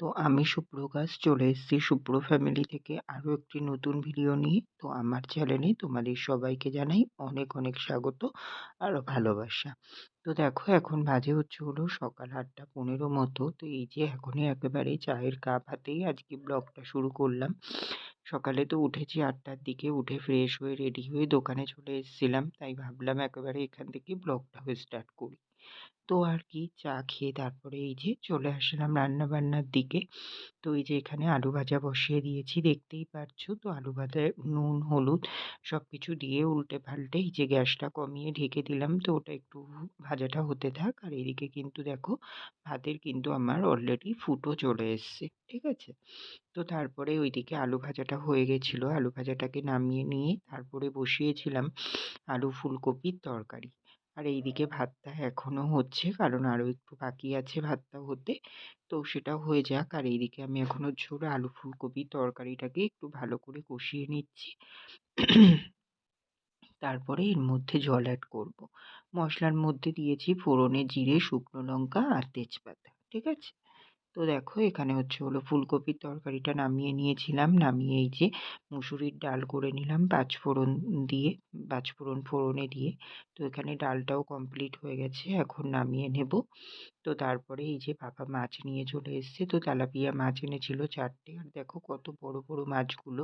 তো আমি সুপ্রকাশ চলে এসেছি সুপ্র ফ্যামিলি থেকে আরও একটি নতুন ভিডিও নিয়ে। তো আমার চ্যানেলে তোমাদের সবাইকে জানাই অনেক অনেক স্বাগত আর ভালোবাসা। তো দেখো এখন বাজে হচ্ছে হলো সকাল আটটা পনেরো মতো। তো এই যে এখনই একেবারে চায়ের কাপ হাতেই আজকে ব্লগটা শুরু করলাম। সকালে তো উঠেছি আটটার দিকে, উঠে ফ্রেশ হয়ে রেডি হয়ে দোকানে চলে এসেছিলাম। তাই ভাবলাম একেবারে এখান থেকে ব্লগটাও স্টার্ট করি। তো আর কি চা খেয়ে তারপরে এই যে চলে আসলাম রান্না বান্নার দিকে। তো এই যে এখানে আলু ভাজা বসিয়ে দিয়েছি, দেখতেই পাচ্ছ তো আলু ভাজায় নুন, হলুদ সব কিছু দিয়ে উল্টে পাল্টে এই যে গ্যাসটা কমিয়ে ঢেকে দিলাম। তো ওটা একটু ভাজাটা হতে থাক। আর এদিকে কিন্তু দেখো, ভাতের কিন্তু আমার অলরেডি ফুটো চলে এসছে, ঠিক আছে? তো তারপরে ওইদিকে আলু ভাজাটা হয়ে গেছিল। আলু ভাজাটাকে নামিয়ে নিয়ে তারপরে বসিয়েছিলাম আলু ফুলকপির তরকারি। আর এইদিকে ভাতটা এখনও হচ্ছে, কারণ আরও একটু বাকি আছে ভাতটা হতে। তো সেটা হয়ে যাক, আর এইদিকে আমি এখনও ঝোল, আলু ফুলকপি তরকারিটাকে একটু ভালো করে কষিয়ে নিচ্ছি। তারপরে এর মধ্যে জল অ্যাড করব। মশলার মধ্যে দিয়েছি ফোড়নে জিরে, শুকনো লঙ্কা আর তেজপাতা, ঠিক আছে? তো দেখো, এখানে হচ্ছে হলো ফুলকপির তরকারিটা নামিয়ে নিয়েছিলাম। নামিয়ে এই যে মুসুরির ডাল করে নিলাম পাঁচফোড়ন দিয়ে পাঁচফোড়ন ফোড়নে দিয়ে। তো এখানে ডালটাও কমপ্লিট হয়ে গেছে, এখন নামিয়ে নেব। তো তারপরে এই যে বাবা মাছ নিয়ে চলে এসছে, তো তেলাপিয়া মাছ এনেছিল চারটে। আর দেখো কত বড় বড় মাছগুলো।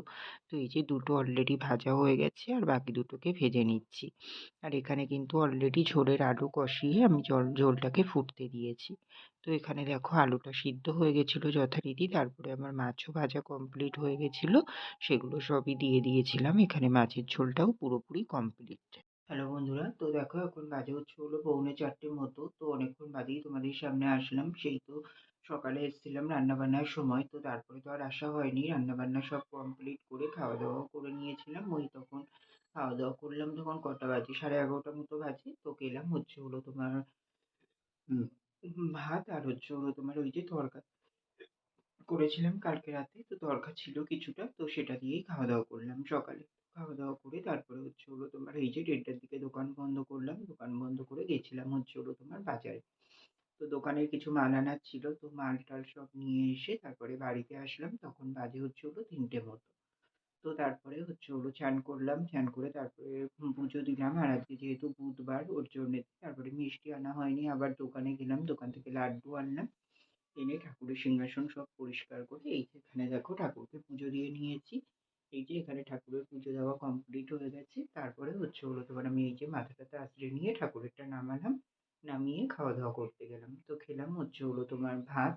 তো এই যে দুটো অলরেডি ভাজা হয়ে গেছে, আর বাকি দুটোকে ভেজে নিচ্ছি। আর এখানে কিন্তু অলরেডি ঝোলের আলু কষিয়ে আমি জল, ঝোলটাকে ফুটতে দিয়েছি। তো এখানে দেখো আলুটা সিদ্ধ হয়ে গেছিল যথারীতি, তারপরে আমার মাছও ভাজা কমপ্লিট হয়ে গেছিল। সেগুলো সবই দিয়ে দিয়েছিলাম। এখানে মাছের ঝোলটাও পুরোপুরি কমপ্লিট হ্যালো বন্ধুরা, তো দেখো এখন বাজে হচ্ছে হলো পৌনে চারটের মতো, তো অনেকক্ষণ বাদেই তোমাদের সামনে আসলাম। সেই তো সকালে এসেছিলাম রান্নাবান্নার সময়, তো তারপরে তো আর আসা হয়নি। রান্নাবান্না সব কমপ্লিট করে খাওয়া দাওয়াও করে নিয়েছিলাম। ওই তখন খাওয়া দাওয়া করলাম তখন কটা বাজে? সাড়ে এগারোটার মতো বাজে। তো গেলাম হচ্ছে হলো তোমার ভাত আর হচ্ছে হলো তোমার ওই যে তরকা করেছিলাম কালকে রাতে। তো তরকা ছিল কিছুটা, তো সেটা দিয়েই খাওয়া দাওয়া করলাম সকালে। খাওয়া দাওয়া করে তারপরে হচ্ছে হলো তোমার এই যে দেড়টার দিকে দোকান বন্ধ করলাম, দোকান বন্ধ করে গেছিলাম হচ্ছে হলো তোমার বাজারে। তো দোকানের কিছু মাল আনার ছিল, তো মাল টাল সব নিয়ে এসে তারপরে বাড়িতে আসলাম, তখন বাজে হচ্ছে হলো তিনটে মতো। তো তারপরে হচ্ছে হলো চান করলাম, চান করে তারপরে পুজো দিলাম, আর আজকে যেহেতু বুধবার, ওর জন্যে তারপরে মিষ্টি আনা হয়নি, আবার দোকানে গেলাম, দোকান থেকে লাড্ডু আনলাম, এনে ঠাকুরের সিংহাসন সব পরিষ্কার করে এই যে এখানে দেখো ঠাকুরকে পুজো দিয়ে নিয়েছি। এই যে এখানে ঠাকুরের পুজো দেওয়া কমপ্লিট হয়ে গেছে, তারপরে হচ্ছে হলো তোমার আমি এই যে মাথাটাতে আশ্রয় নিয়ে ঠাকুরেরটা নামালাম, নামিয়ে খাওয়া দাওয়া করতে গেলাম। তো খেলাম হচ্ছে হলো তোমার ভাত,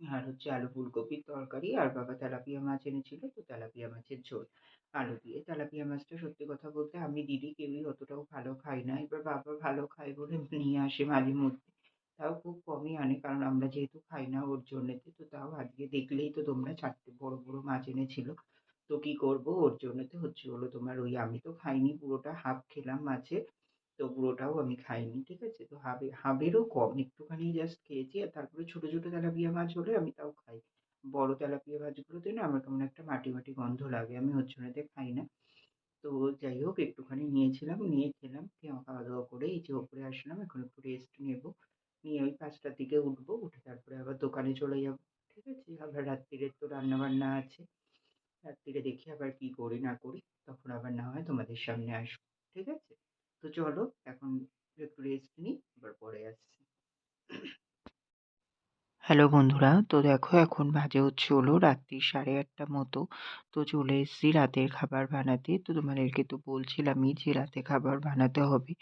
আর হচ্ছে আলু ফুলকপির তরকারি, আর বাবা তেলাপিয়া মাছ এনেছিল, তো তেলাপিয়া মাছের ঝোল। আলু দিয়ে তেলাপিয়া মাছটা সত্যি কথা বলতে আমি দিদি কেউই অতটাও ভালো খাই না, এবার বাবা ভালো খায় বলে নিয়ে আসে মাঝে মধ্যে তাও খুব কমই আনে। কারণ আমরা যেহেতু খাই না ওর জন্যেতে তো তাও আজকে দেখলেই তো তোমরা চারটে বড় বড় মাছ এনেছিল। তো কী করব? ওর জন্যতে হচ্ছে হলো তোমার ওই আমি তো খাইনি, পুরোটা হাফ খেলাম মাছের তো পুরোটাও আমি খাইনি, ঠিক আছে? তো হাবে হাফেরও কম, একটুখানি জাস্ট খেয়েছি আর তারপরে ছোটো ছোটো তেলাপিয়া মাছ হলে আমি তাও খাই। বড় তেলাপিয়া মাছগুলোতে না আমার কেমন একটা মাটি মাটি গন্ধ লাগে, আমি ওর জন্যতে খাই না। তো যাই হোক, একটুখানি নিয়েছিলাম, নিয়ে খেলাম খাওয়া দাওয়া করে এই যে ওপরে আসলাম, এখন একটু রেস্ট নেব। নিয়ে ওই পাঁচটার দিকে উঠবো, উঠে তারপরে আবার দোকানে চলে যাব। ঠিক আছে, আবার রাত্রিরের তো রান্নাবান্না আছে। রাত্রিরে দেখি আবার কি করি না করি, তখন আবার না হয় তোমাদের সামনে আসব। ঠিক আছে? তো চলো, এখন একটু রেস্ট নিই, আবার পরে আসছি। হ্যালো বন্ধুরা, তো দেখো এখন বাজে হচ্ছে হলো রাত্রি সাড়ে আটটা মতো। তো চলে এসেছি রাতের খাবার বানাতে। তো তোমাদেরকে তো বলছিলামই যে রাতে খাবার বানাতে হবে।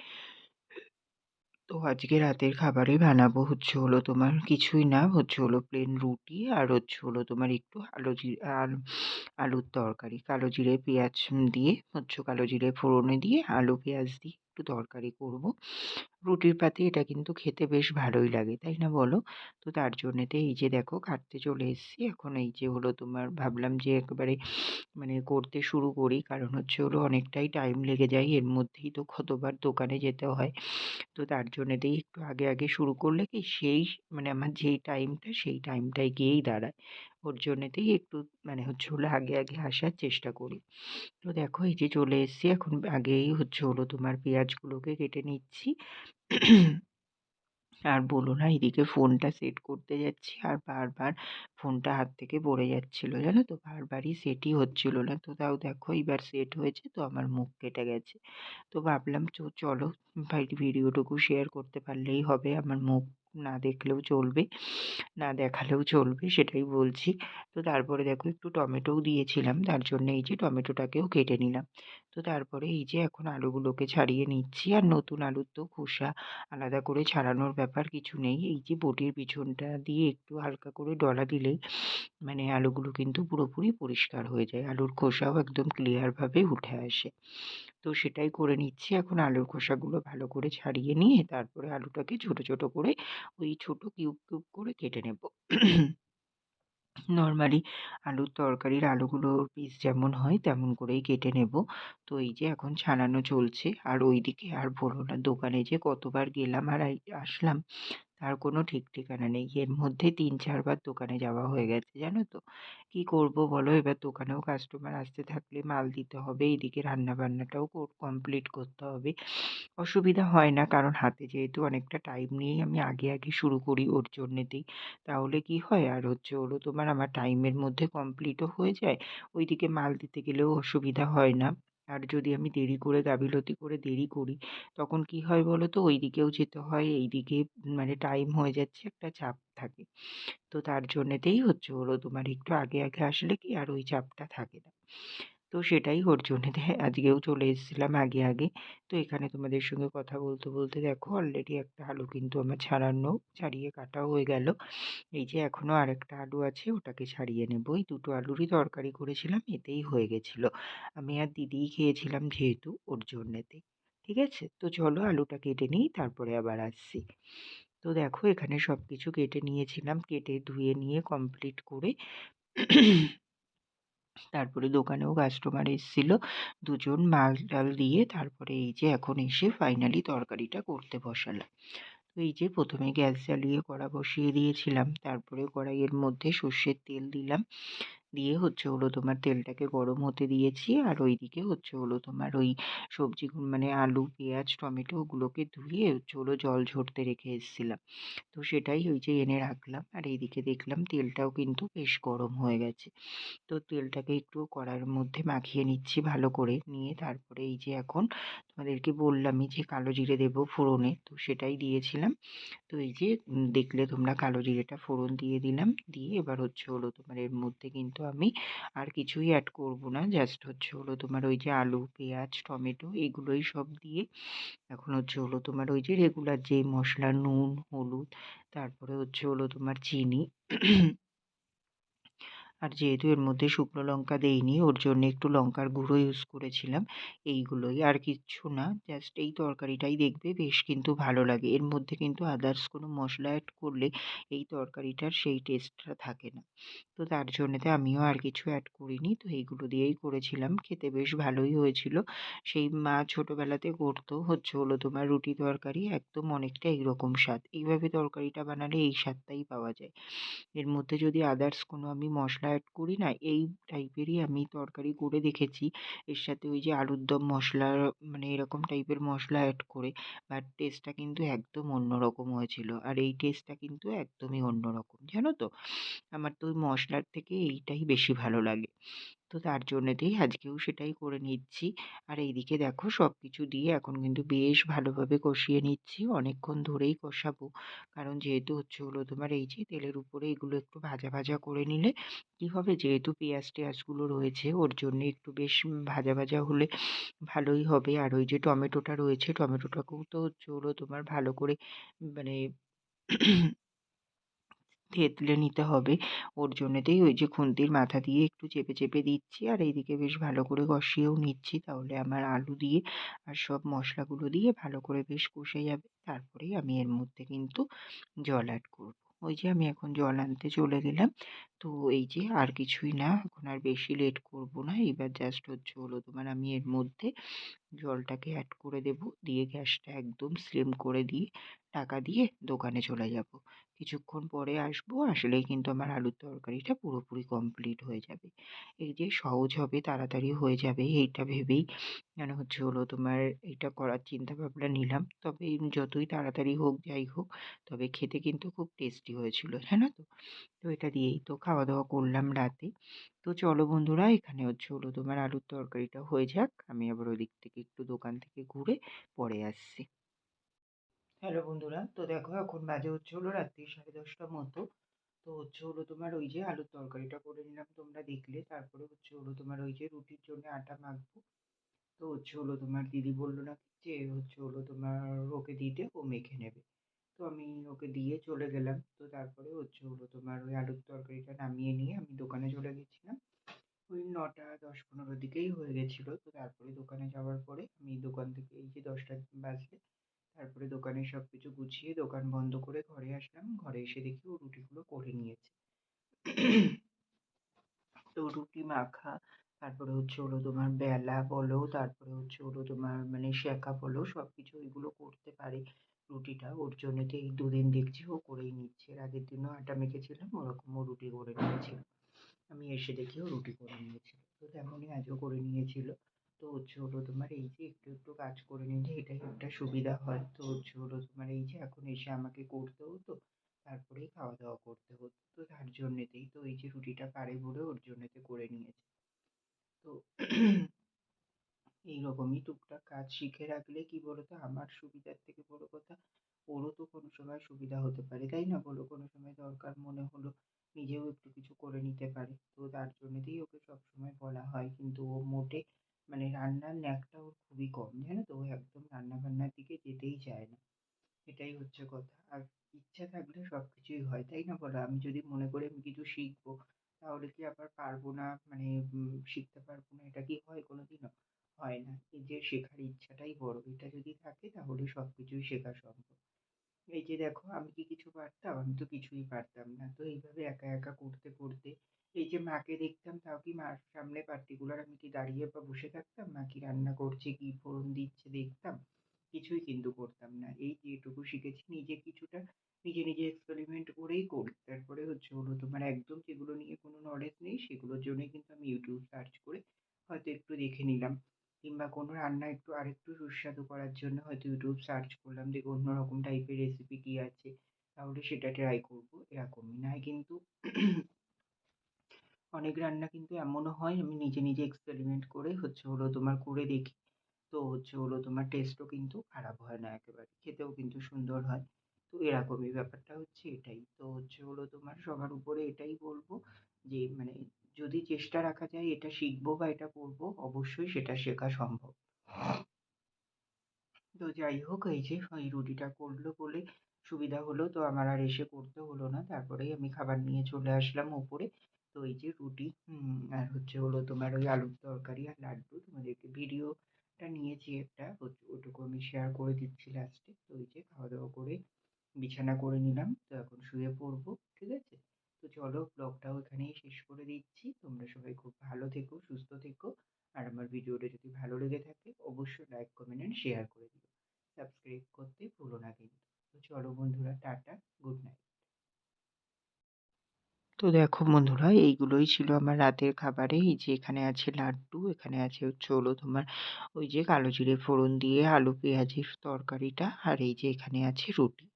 তো আজকে রাতের খাবারে বানাবো। হচ্ছে হলো তোমার কিছুই না, হচ্ছে হলো প্লেন রুটি আর হচ্ছে হলো তোমার একটু আলু জিরে আর আলুর তরকারি। কালো জিরে, পেঁয়াজ দিয়ে, হচ্ছে কালো জিরে ফোড়নে দিয়ে, আলু, পেঁয়াজ দিয়ে একটু তরকারি করব। রুটির পাতে এটা কিন্তু খেতে বেশ ভালোই লাগে, তাই না বলো? তো তার জন্যেতে এই যে দেখো কাটতে চলে এসেছি। এখন এই যে হলো তোমার ভাবলাম যে একেবারে মানে করতে শুরু করি। কারণ হচ্ছে হলো অনেকটাই টাইম লেগে যায়। এর মধ্যেই তো কতবার দোকানে যেতে হয়। তো তার জন্যেতেই একটু আগে আগে শুরু করলে কি সেই মানে আমার যেই টাইমটা সেই টাইমটায় গিয়েই দাঁড়ায়। ওর জন্যেতেই একটু মানে হচ্ছে হলো আগে আগে আসার চেষ্টা করি। তো দেখো এই যে চলে এসেছি, এখন আগেই হচ্ছে হলো তোমার পেঁয়াজগুলোকে কেটে নিচ্ছি। আর বলো না, এদিকে ফোনটা সেট করতে যাচ্ছি আর বারবার ফোনটা হাত থেকে পড়ে যাচ্ছিল, জানো তো? বারবারই সেটই হচ্ছিল না। তো তাও দেখো এবার সেট হয়েছে, তো আমার মুখ কেটে গেছে। তো ভাবলাম চলো, ভাই, ভিডিওটুকু শেয়ার করতে পারলেই হবে, আমার মুখ না দেখলেও চলবে, না দেখালেও চলবে, সেটাই বলছি। তো তারপরে দেখো একটু টমেটোও দিয়েছিলাম, তার জন্য এই যে টমেটোটাকেও কেটে নিলাম। তো তারপরে এই যে এখন আলুগুলোকে ছাড়িয়ে নিচ্ছি, আর নতুন আলুর তো খোসা আলাদা করে ছাড়ানোর ব্যাপার কিছু নেই। এই যে বটির পিছনটা দিয়ে একটু হালকা করে ডলা দিলেই মানে আলুগুলো কিন্তু পুরোপুরি পরিষ্কার হয়ে যায়। আলুর খোসাও একদম ক্লিয়ারভাবে উঠে আসে। তো সেটাই করে নিচ্ছি। এখন আলুর খোসাগুলো ভালো করে ছাড়িয়ে নিয়ে তারপরে আলুটাকে ছোট ছোট করে ওই ছোট কিউব কিউব করে কেটে নেব। নর্মালি আলুর তরকারির আলুগুলোর পিস যেমন হয় তেমন করেই কেটে নেব। তো এই যে এখন ছাড়ানো চলছে। আর ওইদিকে আর বলো না, দোকানে যে কতবার গেলাম আর আসলাম তার কোনো ঠিক ঠিকানা নেই। এর মধ্যে তিন, চারবার দোকানে যাওয়া হয়ে গেছে, জানো তো? কী করব বলো? এবার দোকানেও কাস্টমার আসতে থাকলে মাল দিতে হবে এইদিকে রান্নাবান্নাটাও কমপ্লিট করতে হবে। অসুবিধা হয় না, কারণ হাতে যেহেতু অনেকটা টাইম নিয়েই আমি আগে আগে শুরু করি ওর জন্যেতেই। তাহলে কি হয়? আর হচ্ছে হলো তোমার আমার টাইমের মধ্যে কমপ্লিটও হয়ে যায়, ওইদিকে মাল দিতে গেলেও অসুবিধা হয় না। আর যদি আমি দেরি করে গাফিলতি করে দেরি করি, তখন কি হয় বলো তো ওই দিকেও যেতে হয় এই দিকে মানে টাইম হয়ে যাচ্ছে, একটা চাপ থাকে। তো তার জন্যেতেই হচ্ছে হলো তোমার একটু আগে আগে আসলে কি আর ওই চাপটা থাকে না। তো সেটাই ওর জন্যে। আজকেও চলে এসেছিলাম আগে আগে। তো এখানে তোমাদের সঙ্গে কথা বলতে বলতে দেখো অলরেডি একটা আলু কিন্তু আমার ছাড়ানো, ছাড়িয়ে কাটাও হয়ে গেল। এই যে এখনও আরেকটা আলু আছে, ওটাকে ছাড়িয়ে নেব। এই দুটো আলুরই তরকারি করেছিলাম, এতেই হয়ে গেছিল। আমি আর দিদিই খেয়েছিলাম যেহেতু ওর জন্যেতে। ঠিক আছে? তো চলো আলুটা কেটে নিই, তারপরে আবার আসছি। তো দেখো এখানে সব কিছু কেটে নিয়েছিলাম, কেটে ধুয়ে নিয়ে কমপ্লিট করে তারপরে দোকানেও কাস্টমার এসেছিল। দুজন মাল টাল দিয়ে তারপরে এই যে এখন এসে ফাইনালি তরকারিটা করতে বসালাম। তো এই যে প্রথমে গ্যাস জ্বালিয়ে কড়া বসিয়ে দিয়েছিলাম। তারপরে কড়াইয়ের মধ্যে সর্ষের তেল দিলাম। দিয়ে হচ্ছে হলো তোমার তেলটাকে গরম হতে দিয়েছি। আর ওইদিকে হচ্ছে হলো তোমার ওই সবজি মানে আলু, পেঁয়াজ, টমেটো ওগুলোকে ধুয়ে হচ্ছে হলো জল ঝরতে রেখে এসেছিলাম। তো সেটাই ওই যে এনে রাখলাম। আর এইদিকে দেখলাম তেলটাও কিন্তু বেশ গরম হয়ে গেছে। তো তেলটাকে একটু কড়ার মধ্যে মাখিয়ে নিচ্ছি ভালো করে। নিয়ে তারপরে এই যে এখন তোমাদেরকে বললামই যে কালো জিরে দেবো ফোড়নে। তো সেটাই দিয়েছিলাম। তো এই যে দেখলে তোমরা কালো জিরেটা ফোড়ন দিয়ে দিলাম। দিয়ে এবার হচ্ছে হলো তোমার এর মধ্যে কিন্তু আমি আর কিছুই অ্যাড করব না। জাস্ট হচ্ছে হলো তোমার ওই যে আলু, পেঁয়াজ, টমেটো এগুলোই সব দিয়ে, এখন হচ্ছে হলো তোমার ওই যে রেগুলার যে মশলা, নুন, হলুদ, তারপরে হচ্ছে হলো তোমার চিনি আর যেহেতু এর মধ্যে শুকনো লঙ্কা দেইনি, ওর জন্য একটু লঙ্কার গুঁড়ো ইউজ করেছিলাম। এইগুলোই আর কিচ্ছু না জাস্ট এই তরকারিটাই দেখবে, বেশ কিন্তু ভালো লাগে। এর মধ্যে কিন্তু আদার্স কোনো মশলা অ্যাড করলে এই তরকারিটার সেই টেস্টটা থাকে না। তো তার জন্যতে আমিও আর কিছু অ্যাড করিনি, তো এইগুলো দিয়েই করেছিলাম। খেতে বেশ ভালোই হয়েছিল। সেই মা ছোটোবেলাতে করতো, হচ্ছে হলো তোমার রুটি তরকারি, একদম অনেকটা এইরকম স্বাদ। এইভাবে তরকারিটা বানালে এই স্বাদটাই পাওয়া যায়। এর মধ্যে যদি আদার্স কোনো আমি মশলা অ্যাড করি না, এই টাইপেরই আমি তরকারি করে দেখেছি। এর সাথে ওই যে আলুর দম মশলা মানে এরকম টাইপের মশলা অ্যাড করে বাট টেস্টটা কিন্তু একদম অন্য রকম হয়েছিল। আর এই টেস্টটা কিন্তু একদমই অন্য রকম জানো তো? আমার তো ওই মশলার থেকে এইটাই বেশি ভালো লাগে। তো তার জন্যেতেই আজকেও সেটাই করে নিচ্ছি। আর এইদিকে দেখো সব কিছু দিয়ে এখন কিন্তু বেশ ভালোভাবে কষিয়ে নিচ্ছি। অনেকক্ষণ ধরেই কষাবো। কারণ যেহেতু হচ্ছে হলো তোমার এই যে তেলের উপরে এগুলো একটু ভাজা ভাজা করে নিলে কী হবে? যেহেতু পেঁয়াজ, টেয়াজগুলো রয়েছে, ওর জন্য একটু বেশ ভাজা ভাজা হলে ভালোই হবে। আর ওই যে টমেটোটা রয়েছে, টমেটোটাকেও তো হচ্ছে হলো তোমার ভালো করে মানে থেতলে নিতে হবে। ওর জন্যতেই ওই যে খুন্তির মাথা দিয়ে একটু চেপে চেপে দিচ্ছি আর এইদিকে বেশ ভালো করে কষিয়েও নিচ্ছি। তাহলে আমার আলু দিয়ে আর সব মশলাগুলো দিয়ে ভালো করে বেশ কষে যাবে। তারপরেই আমি এর মধ্যে কিন্তু জল অ্যাড করব। ওই যে আমি এখন জল আনতে চলে গেলাম। তো এই যে আর কিছুই না, এখন আর বেশি লেট করব না। এবার জাস্ট হচ্ছে হলো তোমার আমি এর মধ্যে জলটাকে অ্যাড করে দেব। দিয়ে গ্যাসটা একদম স্লিম করে দিয়ে টাকা দিয়ে দোকানে চলে যাব। কিছুক্ষণ পরে আসব, আসলেই কিন্তু আমার আলুর তরকারিটা পুরোপুরি কমপ্লিট হয়ে যাবে। এই যে সহজ হবে, তাড়াতাড়ি হয়ে যাবে, এইটা ভেবেই মানে হচ্ছে হলো তোমার এটা করার চিন্তা ভাবনা নিলাম। তবে যতই তাড়াতাড়ি হোক, যাই হোক, তবে খেতে কিন্তু খুব টেস্টি হয়েছিল, জানো তো? তো এটা দিয়েই তো খাওয়া দাওয়া করলাম রাতে। তো চলো বন্ধুরা, এখানে হচ্ছে হলো তোমার আলুর তরকারিটা হয়ে যাক। আমি আবার ওদিক থেকে একটু দোকান থেকে ঘুরে পরে আসছি। হ্যালো বন্ধুরা, তো দেখো এখন বাজে হচ্ছে হলো রাত্রি সাড়ে দশটার মতো। তো হচ্ছে হলো তোমার ওই যে আলুর তরকারিটা করে নিলাম, তোমরা দেখলে। তারপরে হচ্ছে হলো তোমার ওই যে রুটির জন্য আটা মাখবো। তো হচ্ছে হলো তোমার দিদি বলল না যে হচ্ছে হলো তোমার ওকে দিতে, ও মেখে নেবে। তো আমি ওকে দিয়ে চলে গেলাম। তো তারপরে হচ্ছে হলো তোমার ওই আলুর তরকারিটা নামিয়ে নিয়ে আমি দোকানে চলে গেছিলাম। ওই নটা দশ পনেরো দিকেই হয়ে গেছিল। তো তারপরে দোকানে যাওয়ার পরে আমি দোকান থেকে এই যে দশটা বাজলে তারপরে দোকানের সব কিছু গুছিয়ে দোকান বন্ধ করে ঘরে আসলাম। ঘরে এসে দেখি ও রুটিগুলো করে নিয়েছে। তো রুটি মাখা, তারপরে হচ্ছে হলো তোমার বেলা বলো, তারপরে হচ্ছে হলো তোমার মানে সেঁকা বলো সব কিছু এগুলো করতে পারে রুটিটা। ওর জন্য তো এই দুদিন দেখছি ও করেই নিচ্ছে। এর আগের দিনও আটা মেখেছিলাম, ওরকম ও রুটি করে নিয়েছিল। আমি এসে দেখি ও রুটি করে নিয়েছিল। তো তেমনই আজও করে নিয়েছিল। তো হচ্ছে হলো তোমার এই যে একটু একটু কাজ করে নিলে এটাই একটা সুবিধা হয়। তো হচ্ছে হলো তোমার এই যে এখন এসে আমাকে করতে হতো, তারপরেই খাওয়া দাওয়া করতে হতো। তো তার জন্যেতেই তো এই যে রুটিটা পারে বলে ওর জন্যতে করে নিয়েছে। তো এইরকমই টুকটাক কাজ শিখে রাখলে কি বলতো, আমার সুবিধার থেকে বড় কথা, ওরও তো কোনো সময় সুবিধা হতে পারে, তাই না বলো? কোনো সময় দরকার মনে হলো নিজেও একটু কিছু করে নিতে পারে। তো তার জন্যতেই ওকে সবসময় বলা হয়। কিন্তু ও মোটে মানে রান্নার ন্যাকটা ওর খুবই কম, জানো তো? ও একদম রান্না বান্নার দিকে যেতেই চায় না। এটাই হচ্ছে কথা। আর ইচ্ছা থাকলে সব কিছুই হয়, তাই না বলো? আমি যদি মনে করি আমি কিছু শিখব, তাহলে কি আবার পারব না? মানে শিখতে পারব না? এটা কি হয়? কোনো দিনও হয় না। এই যে শেখার ইচ্ছাটাই বড়। এটা যদি থাকে, তাহলে সব কিছুই শেখা সম্ভব। এই যে দেখো, আমি কি কিছু পারতাম? আমি তো কিছুই পারতাম না। তো এইভাবে একা একা করতে করতে এই যে মাকে দেখতাম, তাও কি মার সামনে পার্টিকুলার আমি কি দাঁড়িয়ে বা বসে থাকতাম? মা কি রান্না করছে, কি ফোড়ন দিচ্ছে দেখতাম? কিছুই কিন্তু করতাম না। এই যেটুকু শিখেছি, নিজে কিছুটা নিজে নিজে এক্সপেরিমেন্ট করেই করি। তারপরে হচ্ছে হলো তোমার একদম যেগুলো নিয়ে কোনো নলেজ নেই, সেগুলোর জন্যই কিন্তু আমি ইউটিউব সার্চ করে হয়তো একটু দেখে নিলাম। কিংবা কোনো রান্না একটু আরেকটু সুস্বাদু করার জন্য হয়তো ইউটিউব সার্চ করলাম, যে অন্য রকম টাইপের রেসিপি কী আছে? তাহলে সেটা ট্রাই করব, এরকমই। নয় কিন্তু অনেক রান্না কিন্তু এমনও হয়, আমি নিজে নিজে এক্সপেরিমেন্ট করে হচ্ছে হলো তোমার করে দেখি। তো হচ্ছে হলো তোমার টেস্টও কিন্তু খারাপ হয় না একেবারে, খেতেও কিন্তু সুন্দর হয়। তো এরকমই ব্যাপারটা হচ্ছে এটাই। তো হচ্ছে হলো তোমার সবার উপরে এটাই বলব যে মানে যদি চেষ্টা রাখা যায় এটা শিখব বা এটা করব, অবশ্যই সেটা শেখা সম্ভব। তো যাই হোক, এই যে এই রুটিটা করল বলে সুবিধা হলো, তো আমার আর এসে করতে হলো না। তারপরেই আমি খাবার নিয়ে চলে আসলাম ওপরে। তো এই যে রুটি আর হচ্ছে হলো তোমার ওই আলুর তরকারি আর লাড্ডু, তোমাদেরকে ভিডিওটা নিয়েছি একটা ওটুকু আমি শেয়ার করে দিচ্ছি লাস্টে তো এই যে খাওয়া দাওয়া করে বিছানা করে নিলাম, তো এখন শুয়ে পড়ব, ঠিক আছে? তো চলো ব্লগটাও এখানেই শেষ করে দিচ্ছি। তোমরা সবাই খুব ভালো থেকো, সুস্থ থেকো। আর আমার ভিডিওটা যদি ভালো লেগে থাকে, অবশ্যই লাইক কমেন্ট অ্যান্ড শেয়ার করে দিও। সাবস্ক্রাইব করতে ভুলো না কিন্তু। তো চলো বন্ধুরা, টাটা গুড নাইট তো দেখো বন্ধুরা, এইগুলোই ছিল আমার রাতের খাবারে। এই যে এখানে আছে লাড্ডু, এখানে আছে হচ্ছে হলো তোমার ওই যে কালো জিরে ফোড়ন দিয়ে আলু পেঁয়াজের তরকারিটা, আর এই যে এখানে আছে রুটি।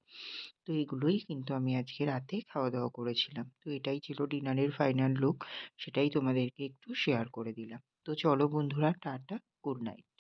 তো এগুলোই কিন্তু আমি আজকে রাতে খাওয়া দাওয়া করেছিলাম। তো এটাই ছিল ডিনারের ফাইনাল লুক, সেটাই তোমাদেরকে একটু শেয়ার করে দিলাম। তো চলো বন্ধুরা, টাটা, গুড নাইট।